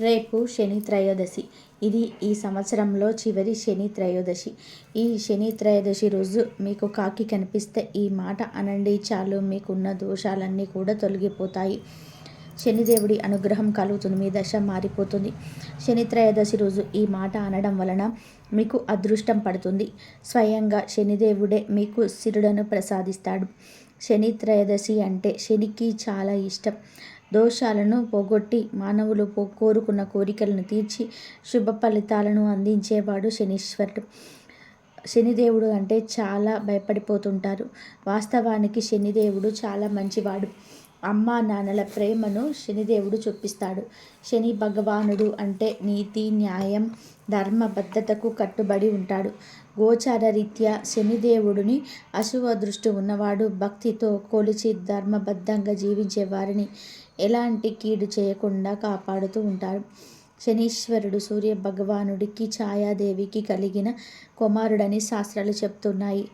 రేపు శని త్రయోదశి. ఇది ఈ సంవత్సరంలో చివరి శని త్రయోదశి. ఈ శని త్రయోదశి రోజు మీకు కాకి కనిపిస్తే ఈ మాట అనండి చాలు. మీకున్న దోషాలన్నీ కూడా తొలగిపోతాయి. శనిదేవుడి అనుగ్రహం కలుగుతుంది మీ దశ మారిపోతుంది. శని త్రయోదశి రోజు ఈ మాట అనడం వలన మీకు అదృష్టం పడుతుంది. స్వయంగా శనిదేవుడే మీకు సిరుడను ప్రసాదిస్తాడు. శని త్రయోదశి అంటే శనికి చాలా ఇష్టం. దోషాలను పోగొట్టి మానవులు కోరుకున్న కోరికలను తీర్చి శుభ ఫలితాలను అందించేవాడు శనీశ్వరుడు. శనిదేవుడు అంటే చాలా భయపడిపోతుంటారు. వాస్తవానికి శనిదేవుడు చాలా మంచివాడు. అమ్మా నాన్నల ప్రేమను శనిదేవుడు చూపిస్తాడు. శని భగవానుడు అంటే నీతి న్యాయం ధర్మబద్ధతకు కట్టుబడి ఉంటాడు. గోచార రీత్యా శనిదేవుడిని అశుభ దృష్టి ఉన్నవాడు భక్తితో కొలిచి ధర్మబద్ధంగా జీవించే వారిని ఎలాంటి కీడు చేయకుండా కాపాడుతూ ఉంటారు శనీశ్వరుడు సూర్య భగవానుడికి ఛాయాదేవికి కలిగిన కుమారుడని శాస్త్రాలు చెప్తున్నాయి.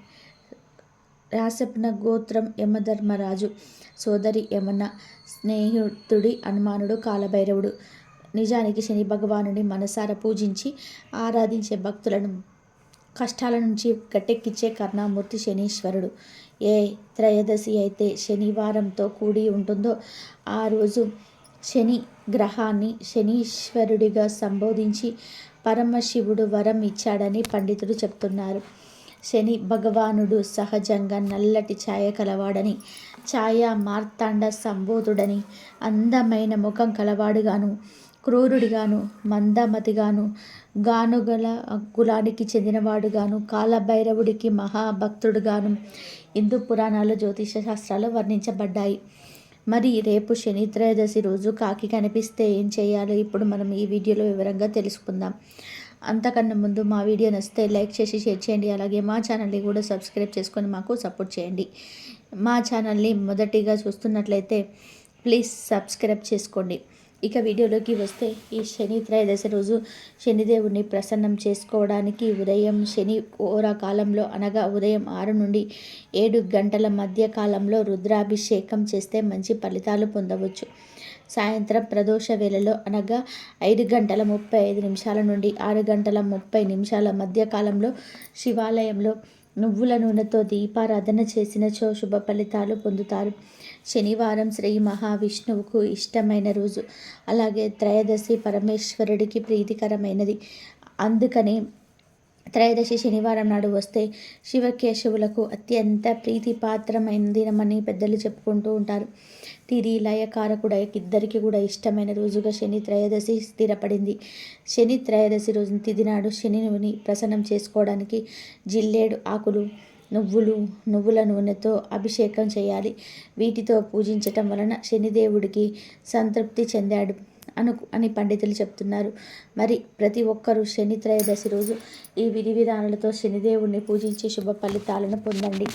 రాసప్న గోత్రం యమధర్మరాజు సోదరి యమన స్నేహితుడి హనుమానుడు కాలభైరవుడు. నిజానికి శని భగవానుని మనసారా పూజించి ఆరాధించే భక్తులను కష్టాల నుంచి గట్టెక్కిచ్చే కర్ణామూర్తి శనీశ్వరుడు. ఏ త్రయోదశి అయితే శనివారంతో కూడి ఉంటుందో ఆ రోజు శని గ్రహాన్ని శనీశ్వరుడిగా సంబోధించి పరమశివుడు వరం ఇచ్చాడని పండితులు చెప్తున్నారు. శని భగవానుడు సహజంగా నల్లటి ఛాయ కలవాడని ఛాయ మార్తాండ సంబోధుడని అందమైన ముఖం కలవాడుగాను క్రూరుడిగాను మందమతిగాను గానుగల కులానికి చెందినవాడుగాను కాలభైరవుడికి మహాభక్తుడుగాను హిందూ పురాణాలు జ్యోతిష శాస్త్రాలు వర్ణించబడ్డాయి. మరి రేపు శని త్రయోదశి రోజు కాకి కనిపిస్తే ఏం చేయాలో ఇప్పుడు మనం ఈ వీడియోలో వివరంగా తెలుసుకుందాం. అంతకన్నా ముందు మా వీడియో నచ్చితే లైక్ చేసి షేర్ చేయండి. అలాగే మా ఛానల్ని కూడా సబ్స్క్రైబ్ చేసుకొని మాకు సపోర్ట్ చేయండి. మా ఛానల్ని మొదటిగా చూస్తున్నట్లయితే ప్లీజ్ సబ్స్క్రైబ్ చేసుకోండి. ఇక వీడియోలోకి వస్తే ఈ శని త్రయోదశి రోజు శనిదేవుని ప్రసన్నం చేసుకోవడానికి ఉదయం శని ఓరా కాలంలో అనగా ఉదయం ఆరు నుండి ఏడు గంటల మధ్య కాలంలో రుద్రాభిషేకం చేస్తే మంచి ఫలితాలు పొందవచ్చు. సాయంత్రం ప్రదోష వేళలో అనగా ఐదు గంటల ముప్పై ఐదు నిమిషాల నుండి ఆరు గంటల ముప్పై నిమిషాల మధ్య కాలంలో శివాలయంలో నువ్వుల నూనెతో దీపారాధన చేసినచో శుభ ఫలితాలు పొందుతారు. శనివారం శ్రీ మహావిష్ణువుకు ఇష్టమైన రోజు. అలాగే త్రయోదశి పరమేశ్వరుడికి ప్రీతికరమైనది. అందుకని త్రయోదశి శనివారం నాడు వస్తే శివకేశవులకు అత్యంత ప్రీతిపాత్రమైన దినమని పెద్దలు చెప్పుకుంటూ ఉంటారు. తిరి లయకారకుడ ఇద్దరికి కూడా ఇష్టమైన రోజుగా శని త్రయోదశి స్థిరపడింది. శని త్రయోదశి రోజు తిది నాడు శనిని ప్రసన్నం చేసుకోవడానికి జిల్లేడు ఆకులు నువ్వులు నువ్వుల నూనెతో అభిషేకం చేయాలి. వీటితో పూజించటం వలన శనిదేవుడికి సంతృప్తి చెందాడు. అనుకు అని పండితులు చెప్తున్నారు. మరి ప్రతి ఒక్కరూ శని త్రయోదశి రోజు ఈ విధి విధానాలతో శనిదేవుడిని పూజించి శుభ ఫలితాలను పొందండి.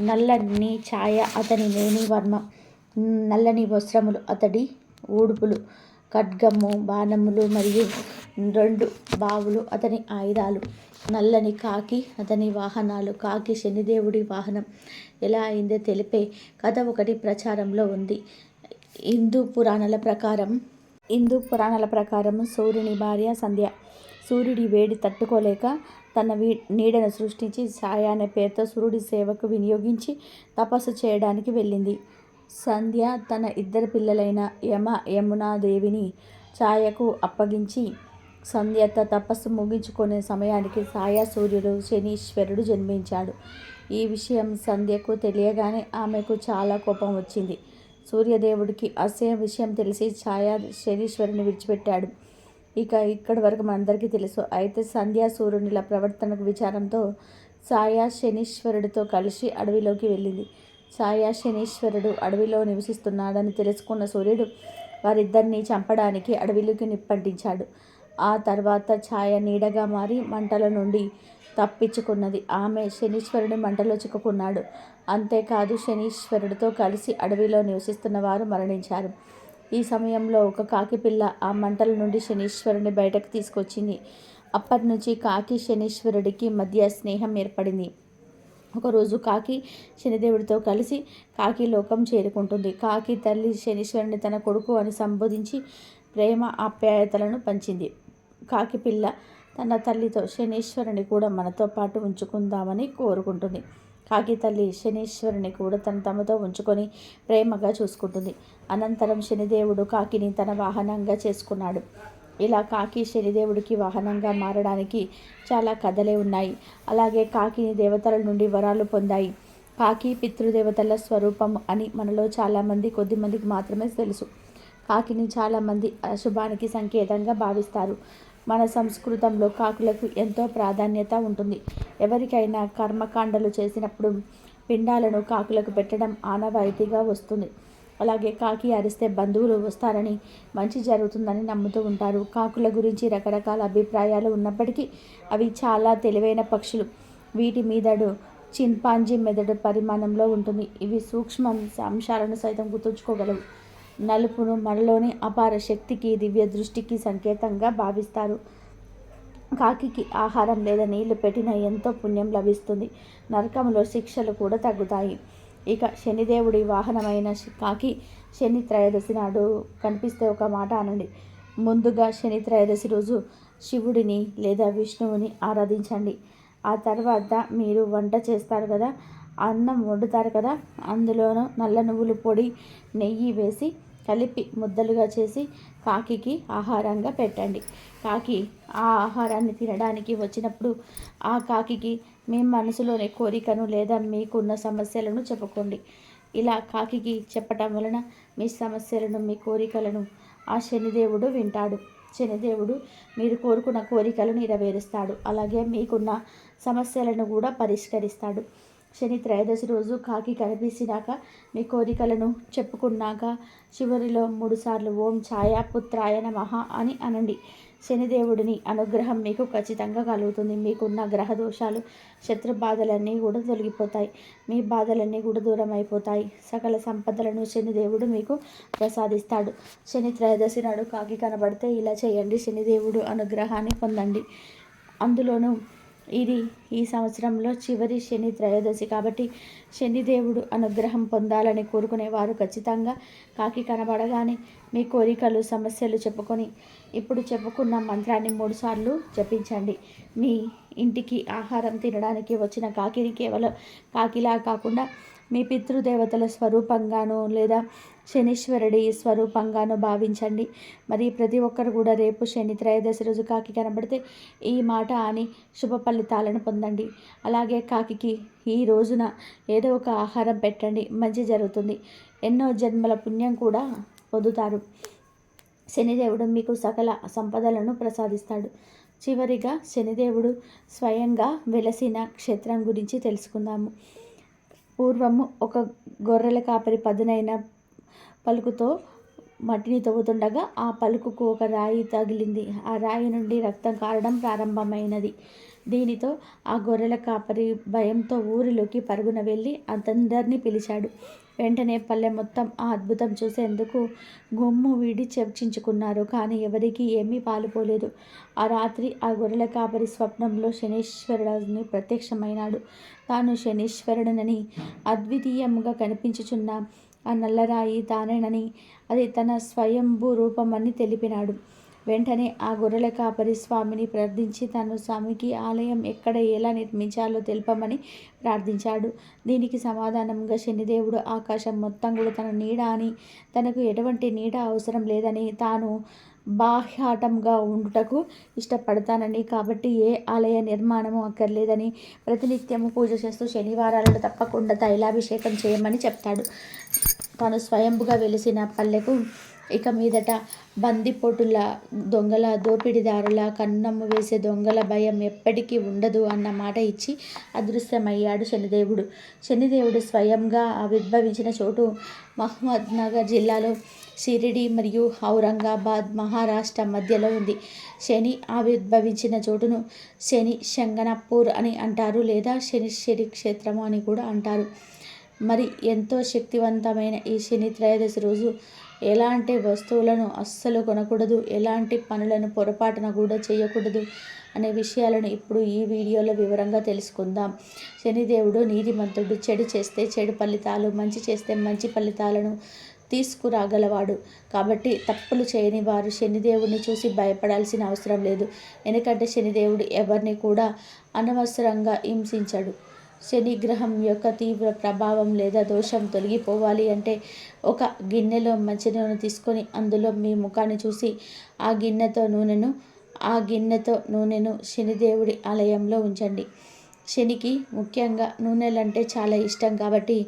నల్లని ఛాయ అతని నేని వర్మ నల్లని వస్త్రములు అతడి ఊడుపులు ఖడ్గము బాణములు మరియు రెండు బావులు అతని ఆయుధాలు. నల్లని కాకి అతని వాహనాలు. కాకి శనిదేవుడి వాహనం. ఎలా అయిందో తెలిపే కథ ఒకటి ప్రచారంలో ఉంది. హిందూ పురాణాల ప్రకారం హిందూ పురాణాల ప్రకారం సూర్యుని భార్య సంధ్య సూర్యుడి వేడి తట్టుకోలేక తన వీ నీడను సృష్టించి ఛాయ అనే పేరుతో సూర్యుడి సేవకు వినియోగించి తపస్సు చేయడానికి వెళ్ళింది. సంధ్య తన ఇద్దరు పిల్లలైన యమ యమునాదేవిని ఛాయకు అప్పగించి సంధ్యత తపస్సు ముగించుకునే సమయానికి సాయ సూర్యుడు శనీశ్వరుడు జన్మించాడు. ఈ విషయం సంధ్యకు తెలియగానే ఆమెకు చాలా కోపం వచ్చింది. సూర్యదేవుడికి అసహ్య విషయం తెలిసి ఛాయా శనీశ్వరుని విడిచిపెట్టాడు. ఇక ఇక్కడి వరకు మనందరికీ తెలుసు. అయితే సంధ్యా సూర్యునిల ప్రవర్తనకు విచారంతో ఛాయా శనీశ్వరుడితో కలిసి అడవిలోకి వెళ్ళింది. ఛాయా శనీశ్వరుడు అడవిలో నివసిస్తున్నాడని తెలుసుకున్న సూర్యుడు వారిద్దరిని చంపడానికి అడవిలోకి నిప్పంటించాడు. ఆ తర్వాత ఛాయ నీడగా మారి మంటల నుండి తప్పించుకున్నది. ఆమె శనీశ్వరుని మంటలో చిక్కుకున్నాడు. అంతేకాదు శనీశ్వరుడితో కలిసి అడవిలో నివసిస్తున్న వారు మరణించారు. ఈ సమయంలో ఒక కాకి పిల్ల ఆ మంటల నుండి శనీశ్వరుని బయటకు తీసుకొచ్చింది. అప్పటి నుంచి కాకి శనీశ్వరుడికి మధ్య స్నేహం ఏర్పడింది. ఒకరోజు కాకి శనిదేవుడితో కలిసి కాకి లోకం చేరుకుంటుంది. కాకి తల్లి శనీశ్వరుని తన కొడుకు అని సంబోధించి ప్రేమ ఆప్యాయతలను పంచింది. కాకి పిల్ల తన తల్లితో శనీశ్వరుని కూడా మనతో పాటు ఉంచుకుందామని కోరుకుంటుంది. కాకి తల్లి శనీశ్వరుని కూడా తన తమతో ఉంచుకొని ప్రేమగా చూసుకుంటుంది. అనంతరం శనిదేవుడు కాకిని తన వాహనంగా చేసుకున్నాడు. ఇలా కాకి శనిదేవుడికి వాహనంగా మారడానికి చాలా కథలే ఉన్నాయి. అలాగే కాకిని దేవతల నుండి వరాలు పొందాయి. కాకి పితృదేవతల స్వరూపం అని మనలో చాలామంది కొద్దిమందికి మాత్రమే తెలుసు. కాకిని చాలామంది అశుభానికి సంకేతంగా భావిస్తారు. మన సంస్కృతంలో కాకులకు ఎంతో ప్రాధాన్యత ఉంటుంది. ఎవరికైనా కర్మకాండలు చేసినప్పుడు పిండాలను కాకులకు పెట్టడం ఆనవాయితీగా వస్తుంది. అలాగే కాకి అరిస్తే బంధువులు వస్తారని మంచి జరుగుతుందని నమ్ముతూ ఉంటారు. కాకుల గురించి రకరకాల అభిప్రాయాలు ఉన్నప్పటికీ అవి చాలా తెలివైన పక్షులు. వీటి మీదడు చింపాంజీ మెదడు పరిమాణంలో ఉంటుంది. ఇవి సూక్ష్మ అంశాలను సైతం గుర్తుంచుకోగలవు. నలుపును మనలోని అపార శక్తికి దివ్య దృష్టికి సంకేతంగా భావిస్తారు. కాకికి ఆహారం లేదా నీళ్ళు పెట్టిన ఎంతో పుణ్యం లభిస్తుంది. నరకంలో శిక్షలు కూడా తగ్గుతాయి. ఇక శనిదేవుడి వాహనమైన కాకి శని త్రయోదశి నాడు కనిపిస్తే ఒక మాట అనండి. ముందుగా శని త్రయోదశి రోజు శివుడిని లేదా విష్ణువుని ఆరాధించండి. ఆ తర్వాత మీరు వంట చేస్తారు కదా? అన్నం వండుతారు కదా? అందులోనూ నల్ల నువ్వుల పొడి నెయ్యి వేసి కలిపి ముద్దలుగా చేసి కాకికి ఆహారంగా పెట్టండి. కాకి ఆ ఆహారాన్ని తినడానికి వచ్చినప్పుడు ఆ కాకికి మీ మనసులోని కోరికను లేదా మీకున్న సమస్యలను చెప్పుకోండి. ఇలా కాకికి చెప్పటం వలన మీ సమస్యలను మీ కోరికలను ఆ శనిదేవుడు వింటాడు. శనిదేవుడు మీరు కోరుకున్న కోరికలు నెరవేరుస్తాడు. అలాగే మీకున్న సమస్యలను కూడా పరిష్కరిస్తాడు. శని త్రయోదశి రోజు కాకి కనిపించినాక మీ కోరికలను చెప్పుకున్నాక చివరిలో మూడుసార్లు ఓం ఛాయ పుత్రాయ నమః అని అనండి. శనిదేవుడిని అనుగ్రహం మీకు ఖచ్చితంగా కలుగుతుంది. మీకున్న గ్రహ దోషాలు శత్రు బాధలన్నీ కూడా తొలగిపోతాయి. మీ బాధలన్నీ కూడా దూరం అయిపోతాయి. సకల సంపదలను శనిదేవుడు మీకు ప్రసాదిస్తాడు. శని త్రయోదశి నాడు కాకి కనబడితే ఇలా చేయండి. శనిదేవుడు అనుగ్రహాన్ని పొందండి. అందులోనూ ఇది ఈ సంవత్సరంలో చివరి శని త్రయోదశి కాబట్టి శనిదేవుడు అనుగ్రహం పొందాలని కోరుకునేవారు ఖచ్చితంగా. కాకి కనబడగానే మీ కోరికలు సమస్యలు చెప్పుకొని ఇప్పుడు చెప్పుకున్న మంత్రాన్ని మూడుసార్లు జపించండి. మీ ఇంటికి ఆహారం తినడానికి వచ్చిన కాకిని కేవలం కాకిలా కాకుండా మీ పితృదేవతల స్వరూపంగాను లేదా శనీశ్వరుడి స్వరూపంగాను భావించండి. మరి ప్రతి ఒక్కరు కూడా రేపు శని త్రయోదశి రోజు కాకి కనబడితే ఈ మాట అని శుభ ఫలితాలను పొందండి. అలాగే కాకికి ఈ రోజున ఏదో ఒక ఆహారం పెట్టండి. మంచి జరుగుతుంది. ఎన్నో జన్మల పుణ్యం కూడా పొందుతారు. శనిదేవుడు మీకు సకల సంపదలను ప్రసాదిస్తాడు. చివరిగా శనిదేవుడు స్వయంగా వెలసిన క్షేత్రం గురించి తెలుసుకుందాము. పూర్వము ఒక గొర్రెల కాపరి పదునైన పలుకుతో మట్టిని తవ్వుతుండగా ఆ పలుకుకు ఒక రాయి తగిలింది. ఆ రాయి నుండి రక్తం కారడం ప్రారంభమైనది. దీనితో ఆ గొర్రెల కాపరి భయంతో ఊరిలోకి పరుగున వెళ్ళి అతందరినీ పిలిచాడు. వెంటనే పల్లె మొత్తం ఆ అద్భుతం చూసేందుకు గుమ్ము వీడి చర్చించుకున్నారు. కానీ ఎవరికీ ఏమీ పాలుపోలేదు. ఆ రాత్రి ఆ గొర్రెల కాపరి స్వప్నంలో శనీశ్వరుడని ప్రత్యక్షమైనాడు. తాను శనీశ్వరుడనని అద్వితీయంగా కనిపించుచున్న ఆ నల్లరాయి తానేనని అది తన స్వయంభూ రూపమని తెలిపినాడు. వెంటనే ఆ గొర్రెల కాపరి స్వామిని ప్రార్థించి తను స్వామికి ఆలయం ఎక్కడ ఎలా నిర్మించాలో తెలుపమని ప్రార్థించాడు. దీనికి సమాధానంగా శనిదేవుడు ఆకాశం మొత్తం కూడా తన నీడ అని తనకు ఎటువంటి నీడ అవసరం లేదని తాను బాహ్యాటంగా ఉండుటకు ఇష్టపడతానని. కాబట్టి ఏ ఆలయ నిర్మాణము అక్కర్లేదని ప్రతినిత్యము పూజ చేస్తూ శనివారాలను తప్పకుండా తైలాభిషేకం చేయమని చెప్తాడు. తాను స్వయంభుగా వెలిసిన పల్లెకు ఇక మీదట బందిపోటుల దొంగల దోపిడిదారుల కన్నమ్ము వేసే దొంగల భయం ఎప్పటికీ ఉండదు అన్న మాట ఇచ్చి అదృశ్యమయ్యాడు శనిదేవుడు. శనిదేవుడు స్వయంగా ఆవిర్భవించిన చోటు మహమ్మద్ నగర్ జిల్లాలో షిరిడి మరియు ఔరంగాబాద్ మహారాష్ట్ర మధ్యలో ఉంది. శని ఆవిర్భవించిన చోటును శని శంగనపూర్ అని అంటారు లేదా శనిశ్వరి క్షేత్రము అని కూడా అంటారు. మరి ఎంతో శక్తివంతమైన ఈ శని త్రయోదశి రోజు ఎలాంటి వస్తువులను అస్సలు కొనకూడదు ఎలాంటి పనులను పొరపాటున కూడా చేయకూడదు అనే విషయాలను ఇప్పుడు ఈ వీడియోలో వివరంగా తెలుసుకుందాం. శనిదేవుడు నీతిమంతుడు చెడు చేస్తే చెడు ఫలితాలు మంచి చేస్తే మంచి ఫలితాలను తీసుకురాగలవాడు. కాబట్టి తప్పులు చేయని వారు శనిదేవుడిని చూసి భయపడాల్సిన అవసరం లేదు. ఎందుకంటే శనిదేవుడు ఎవరిని కూడా అనవసరంగా హింసించడు. శని గ్రహం యొక్క తీవ్ర ప్రభావం లేదా దోషం తొలగిపోవాలి అంటే ఒక గిన్నెలో మంచి నూనె తీసుకొని అందులో మీ ముఖాన్ని చూసి ఆ గిన్నెతో నూనెను ఆ గిన్నెతో నూనెను శనిదేవుడి ఆలయంలో ఉంచండి. శనికి ముఖ్యంగా నూనెలంటే చాలా ఇష్టం కాబట్టి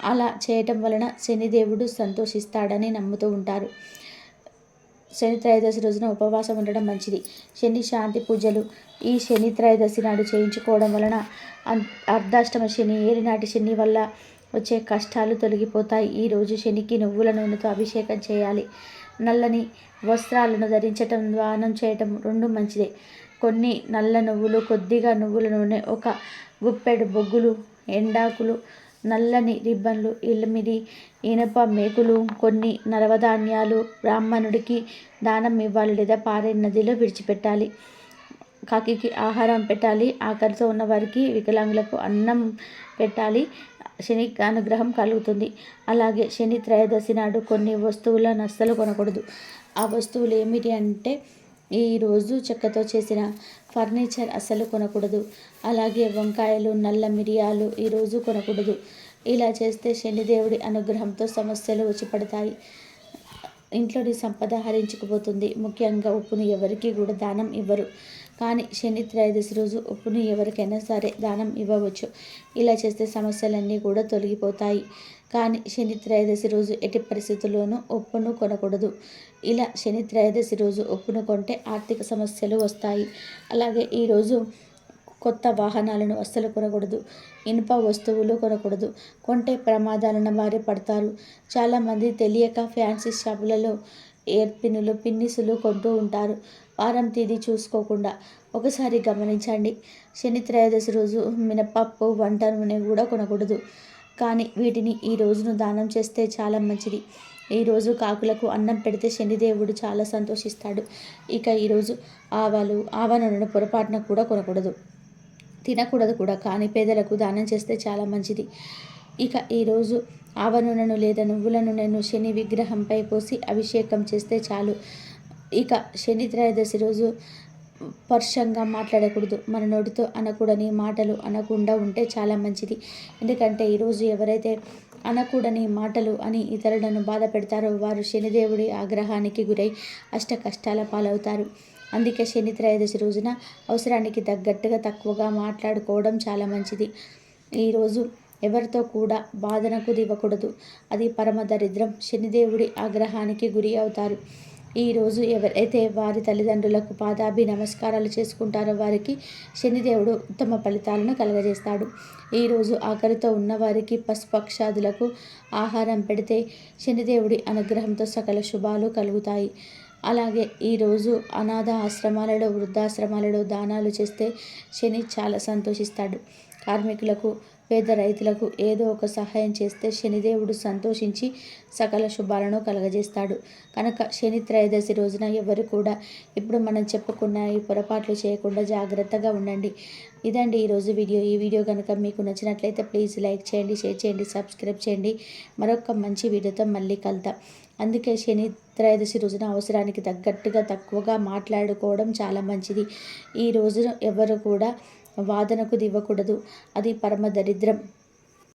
అలా చేయటం వలన శనిదేవుడు సంతోషిస్తాడని నమ్ముతూ ఉంటారు. శని త్రయోదశి రోజున ఉపవాసం ఉండడం మంచిది. శని శాంతి పూజలు ఈ శని త్రయోదశి నాడు చేయించుకోవడం వలన అర్ధాష్టమ శని ఏలినాటి శని వల్ల వచ్చే కష్టాలు తొలగిపోతాయి. ఈరోజు శనికి నువ్వుల నూనెతో అభిషేకం చేయాలి. నల్లని వస్త్రాలను ధరించటం దానం చేయటం రెండు మంచిదే. కొన్ని నల్ల నువ్వులు కొద్దిగా నువ్వుల నూనె ఒక గుప్పెడు బొగ్గులు ఎండాకులు నల్లని రిబ్బన్లు ఎనిమిది ఇనప మేకులు కొన్ని నరవధాన్యాలు బ్రాహ్మణుడికి దానం ఇవ్వాలి లేదా పారే నదిలో విడిచిపెట్టాలి. కాకి ఆహారం పెట్టాలి. ఆకలితో ఉన్న వారికి వికలాంగులకు అన్నం పెట్టాలి. శని అనుగ్రహం కలుగుతుంది. అలాగే శని త్రయోదశి నాడు కొన్ని వస్తువులను అస్సలు కొనకూడదు. ఆ వస్తువులు ఏమిటి అంటే ఈరోజు చెక్కతో చేసిన ఫర్నిచర్ అస్సలు కొనకూడదు. అలాగే వంకాయలు నల్ల మిరియాలు ఈరోజు కొనకూడదు. ఇలా చేస్తే శనిదేవుడి అనుగ్రహంతో సమస్యలు వచ్చి పడతాయి. ఇంట్లోని సంపద హరించుకుపోతుంది. ముఖ్యంగా ఉప్పును ఎవరికి కూడా దానం ఇవ్వరు. కానీ శని త్రయోదశి రోజు ఉప్పును ఎవరికైనా సరే దానం ఇవ్వవచ్చు. ఇలా చేస్తే సమస్యలన్నీ కూడా తొలగిపోతాయి. కానీ శని త్రయోదశి రోజు ఎట్టి పరిస్థితుల్లోనూ ఉప్పును కొనకూడదు. ఇలా శని త్రయోదశి రోజు ఉప్పును కొంటే ఆర్థిక సమస్యలు వస్తాయి. అలాగే ఈరోజు కొత్త వాహనాలను అస్సలు కొనకూడదు. ఇనుప వస్తువులు కొనకూడదు. కొంటే ప్రమాదాలను బారి పడతారు. చాలామంది తెలియక ఫ్యాన్సీ షాపులలో ఎయిర్ పిన్నులు పిన్నిసులు కొంటూ ఉంటారు. వారం తేదీ చూసుకోకుండా ఒకసారి గమనించండి. శని త్రయోదశి రోజు మినపప్పు వంట నూనె కూడా కొనకూడదు. కానీ వీటిని ఈ రోజును దానం చేస్తే చాలా మంచిది. ఈరోజు కాకులకు అన్నం పెడితే శనిదేవుడు చాలా సంతోషిస్తాడు. ఇక ఈరోజు ఆవాలు ఆవ నూనెను పొరపాటున కూడా కొనకూడదు. తినకూడదు కూడా కానీ పేదలకు దానం చేస్తే చాలా మంచిది. ఇక ఈరోజు ఆవ నూనెను లేదా నువ్వుల నూనెను శని విగ్రహంపై పోసి అభిషేకం చేస్తే చాలు. ఇక శని త్రయోదశి రోజు పరుషంగా మాట్లాడకూడదు. మన నోటితో అనకూడని మాటలు అనకుండా ఉంటే చాలా మంచిది. ఎందుకంటే ఈరోజు ఎవరైతే అనకూడని మాటలు అని ఇతరులను బాధ పెడతారో వారు శనిదేవుడి ఆగ్రహానికి గురై అష్ట కష్టాల పాలవుతారు. అందుకే శని త్రయోదశి రోజున అవసరానికి తగ్గట్టుగా తక్కువగా మాట్లాడుకోవడం చాలా మంచిది. ఈరోజు ఎవరితో కూడా బాధనకు దివ్వకూడదు అది పరమ దరిద్రం. శనిదేవుడి ఆగ్రహానికి గురి అవుతారు. ఈరోజు ఎవరైతే వారి తల్లిదండ్రులకు పాదాభి నమస్కారాలు చేసుకుంటారో వారికి శనిదేవుడు ఉత్తమ ఫలితాలను కలగజేస్తాడు. ఈరోజు ఆఖరితో ఉన్నవారికి పశుపక్షాదులకు ఆహారం పెడితే శనిదేవుడి అనుగ్రహంతో సకల శుభాలు కలుగుతాయి. అలాగే ఈరోజు అనాథ ఆశ్రమాలలో వృద్ధాశ్రమాలలో దానాలు చేస్తే శని చాలా సంతోషిస్తాడు. కార్మికులకు పేద రైతులకు ఏదో ఒక సహాయం చేస్తే శనిదేవుడు సంతోషించి సకల శుభాలను కలగజేస్తాడు. కనుక శని త్రయోదశి రోజున ఎవరు కూడా ఇప్పుడు మనం చెప్పుకున్న ఈ పొరపాట్లు చేయకుండా జాగ్రత్తగా ఉండండి. ఇదండి ఈరోజు వీడియో. ఈ వీడియో కనుక మీకు నచ్చినట్లయితే ప్లీజ్ లైక్ చేయండి షేర్ చేయండి సబ్స్క్రైబ్ చేయండి. మరొక మంచి వీడియోతో మళ్ళీ కలుద్దాం. అందుకే శని త్రయోదశి రోజున అవసరానికి తగ్గట్టుగా తక్కువగా మాట్లాడుకోవడం చాలా మంచిది. ఈ రోజున ఎవరు కూడా వాదనకు దివ్వకూడదు అది పరమ దరిద్రం.